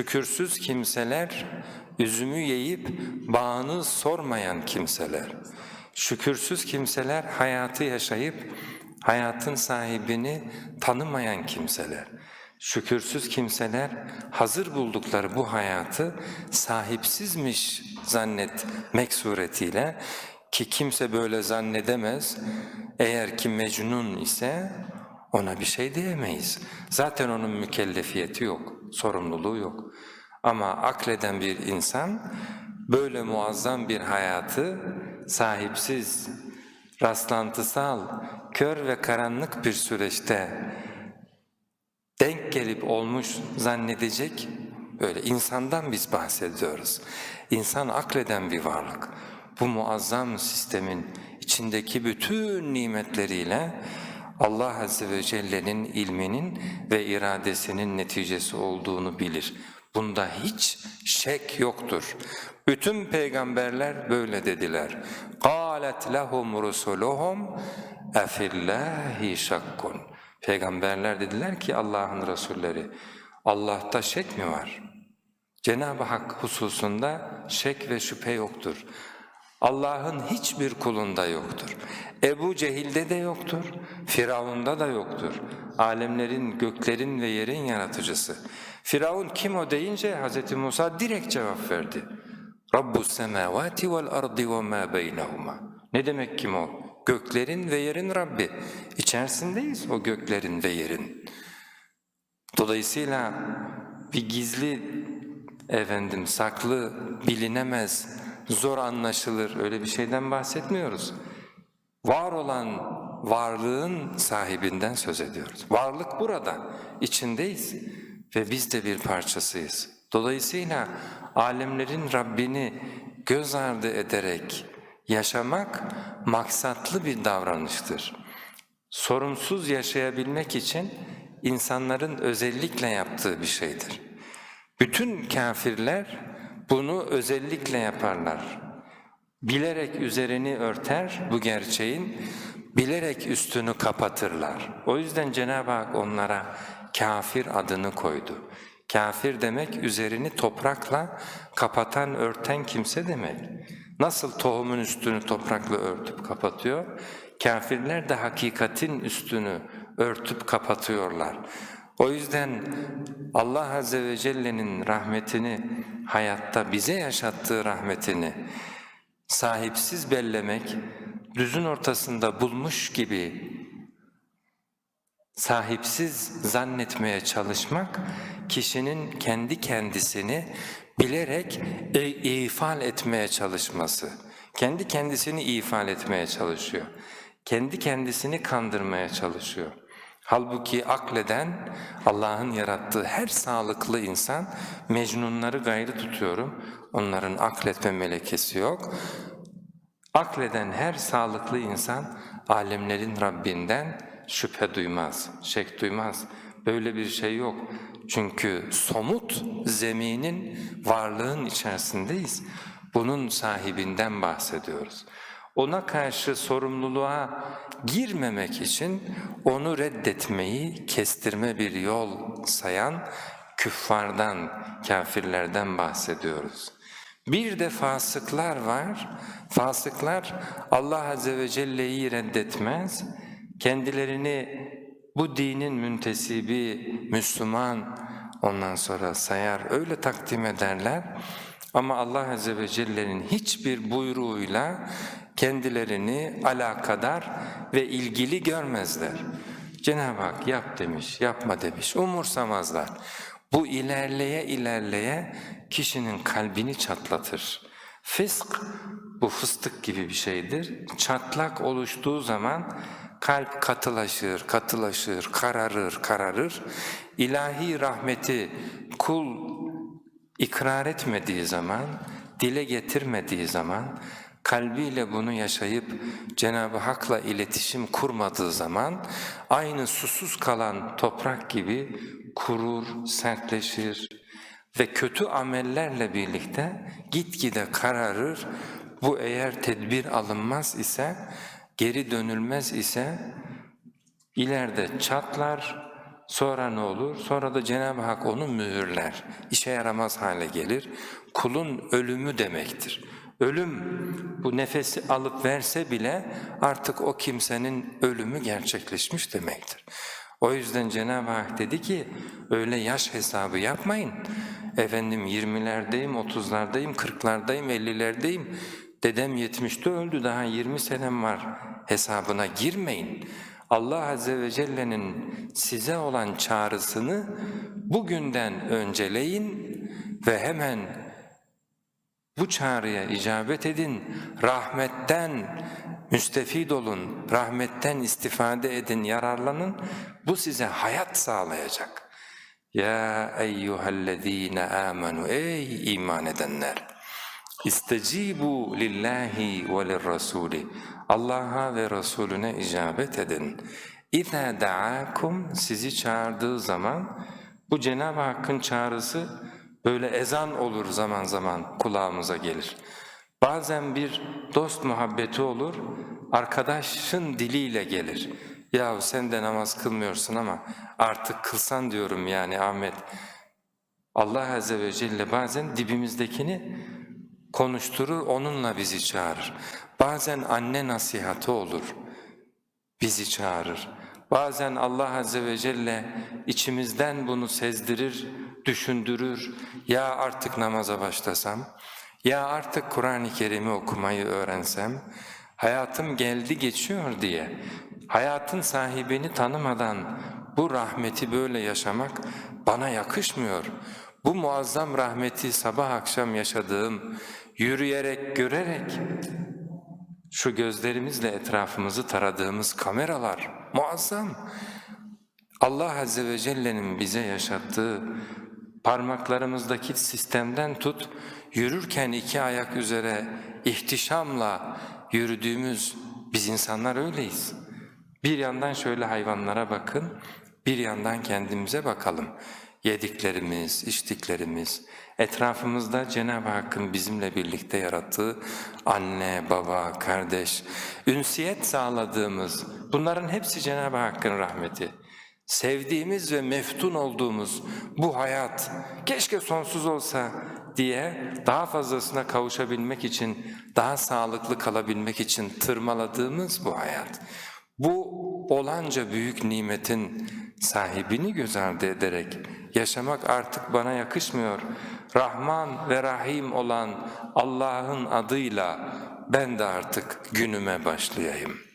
Şükürsüz kimseler, üzümü yiyip bağını sormayan kimseler. Şükürsüz kimseler hayatı yaşayıp hayatın sahibini tanımayan kimseler. Şükürsüz kimseler hazır buldukları bu hayatı sahipsizmiş zannetmek suretiyle ki kimse böyle zannedemez. Eğer ki mecnun ise ona bir şey diyemeyiz. Zaten onun mükellefiyeti yok, sorumluluğu yok. Ama akleden bir insan böyle muazzam bir hayatı sahipsiz, rastlantısal, kör ve karanlık bir süreçte denk gelip olmuş zannedecek böyle insandan biz bahsediyoruz. İnsan akleden bir varlık. Bu muazzam sistemin içindeki bütün nimetleriyle Allah Azze ve Celle'nin ilminin ve iradesinin neticesi olduğunu bilir. Bunda hiç şek yoktur. Bütün peygamberler böyle dediler. قَالَتْ لَهُمْ رُسُلُهُمْ اَفِي şakkun. Peygamberler dediler ki Allah'ın Resulleri, Allah'ta şek mi var? Cenab-ı Hak hususunda şek ve şüphe yoktur. Allah'ın hiçbir kulunda yoktur. Ebu Cehil'de de yoktur, Firavun'da da yoktur. Alemlerin, göklerin ve yerin yaratıcısı. Firavun kim o deyince Hz. Musa direkt cevap verdi. Rabbus semavati vel ardi ve ma beynehuma. Ne demek kim o? Göklerin ve yerin Rabbi. İçerisindeyiz o göklerin ve yerin. Dolayısıyla bir gizli efendim saklı bilinemez, zor anlaşılır öyle bir şeyden bahsetmiyoruz. Var olan varlığın sahibinden söz ediyoruz. Varlık burada, içindeyiz ve biz de bir parçasıyız. Dolayısıyla alemlerin Rabbini göz ardı ederek yaşamak maksatlı bir davranıştır. Sorumsuz yaşayabilmek için insanların özellikle yaptığı bir şeydir. Bütün kafirler bunu özellikle yaparlar. Bilerek üzerini örter bu gerçeğin, bilerek üstünü kapatırlar. O yüzden Cenab-ı Hak onlara kafir adını koydu. Kafir demek üzerini toprakla kapatan, örten kimse demek. Nasıl tohumun üstünü toprakla örtüp kapatıyor, kafirler de hakikatin üstünü örtüp kapatıyorlar. O yüzden Allah Azze ve Celle'nin rahmetini, hayatta bize yaşattığı rahmetini sahipsiz bellemek, düzün ortasında bulmuş gibi sahipsiz zannetmeye çalışmak, kişinin kendi kendisini bilerek e, ifal etmeye çalışması. Kendi kendisini ifal etmeye çalışıyor. Kendi kendisini kandırmaya çalışıyor. Halbuki akleden Allah'ın yarattığı her sağlıklı insan, mecnunları gayrı tutuyorum, onların akletme melekesi yok. Akleden her sağlıklı insan alemlerin Rabbinden şüphe duymaz, şek duymaz. Böyle bir şey yok. Çünkü somut zeminin varlığın içerisindeyiz. Bunun sahibinden bahsediyoruz. Ona karşı sorumluluğa girmemek için onu reddetmeyi kestirme bir yol sayan küffardan, kafirlerden bahsediyoruz. Bir de fasıklar var. Fasıklar Allah Azze ve Celle'yi reddetmez. Kendilerini bu dinin müntesibi, Müslüman ondan sonra sayar, öyle takdim ederler. Ama Allah Azze ve Celle'nin hiçbir buyruğuyla kendilerini alakadar ve ilgili görmezler. Cenab-ı Hak yap demiş, yapma demiş, umursamazlar. Bu ilerleye ilerleye kişinin kalbini çatlatır. Fisk bu fıstık gibi bir şeydir. Çatlak oluştuğu zaman kalp katılaşır, katılaşır, kararır, kararır. İlahi rahmeti kul ikrar etmediği zaman, dile getirmediği zaman, kalbiyle bunu yaşayıp Cenab-ı Hak'la iletişim kurmadığı zaman aynı susuz kalan toprak gibi kurur, sertleşir ve kötü amellerle birlikte gitgide kararır. Bu eğer tedbir alınmaz ise, geri dönülmez ise ileride çatlar, Sonra ne olur? Sonra da Cenab-ı Hak onu mühürler. İşe yaramaz hale gelir. Kulun ölümü demektir. Ölüm bu nefesi alıp verse bile artık o kimsenin ölümü gerçekleşmiş demektir. O yüzden Cenab-ı Hak dedi ki öyle yaş hesabı yapmayın. Efendim 20'lerdeyim, 30'lardayım, 40'lardayım, 50'lerdeyim. Dedem 70'te öldü daha 20 senem var hesabına girmeyin. Allah Azze ve Celle'nin size olan çağrısını bugünden önceleyin ve hemen bu çağrıya icabet edin, rahmetten müstefid olun, rahmetten istifade edin, yararlanın. Bu size hayat sağlayacak. Ya eyyühellezîne âmenû Ey iman edenler! İstecibu lillahi ve lirrasûli Allah'a ve Resulüne icabet edin. İzâ da'akum sizi çağırdığı zaman bu Cenab-ı Hakk'ın çağrısı böyle ezan olur zaman zaman kulağımıza gelir. Bazen bir dost muhabbeti olur, arkadaşın diliyle gelir. Yahu sen de namaz kılmıyorsun ama artık kılsan diyorum yani Ahmet. Allah Azze ve Celle bazen dibimizdekini konuşturur, onunla bizi çağırır. Bazen anne nasihatı olur, bizi çağırır. Bazen Allah Azze ve Celle içimizden bunu sezdirir, düşündürür. Ya artık namaza başlasam, ya artık Kur'an-ı Kerim'i okumayı öğrensem, hayatım geldi geçiyor diye, hayatın sahibini tanımadan bu rahmeti böyle yaşamak bana yakışmıyor. Bu muazzam rahmeti sabah akşam yaşadığım, yürüyerek, görerek, şu gözlerimizle etrafımızı taradığımız kameralar muazzam. Allah Azze ve Celle'nin bize yaşattığı parmaklarımızdaki sistemden tut, yürürken iki ayak üzere ihtişamla yürüdüğümüz biz insanlar öyleyiz. Bir yandan şöyle hayvanlara bakın, bir yandan kendimize bakalım. Yediklerimiz, içtiklerimiz, etrafımızda Cenab-ı Hakk'ın bizimle birlikte yarattığı anne, baba, kardeş, ünsiyet sağladığımız bunların hepsi Cenab-ı Hakk'ın rahmeti. Sevdiğimiz ve meftun olduğumuz bu hayat keşke sonsuz olsa diye daha fazlasına kavuşabilmek için, daha sağlıklı kalabilmek için tırmaladığımız bu hayat. Bu olanca büyük nimetin sahibini göz ardı ederek yaşamak artık bana yakışmıyor. Rahman ve Rahim olan Allah'ın adıyla ben de artık günüme başlayayım.''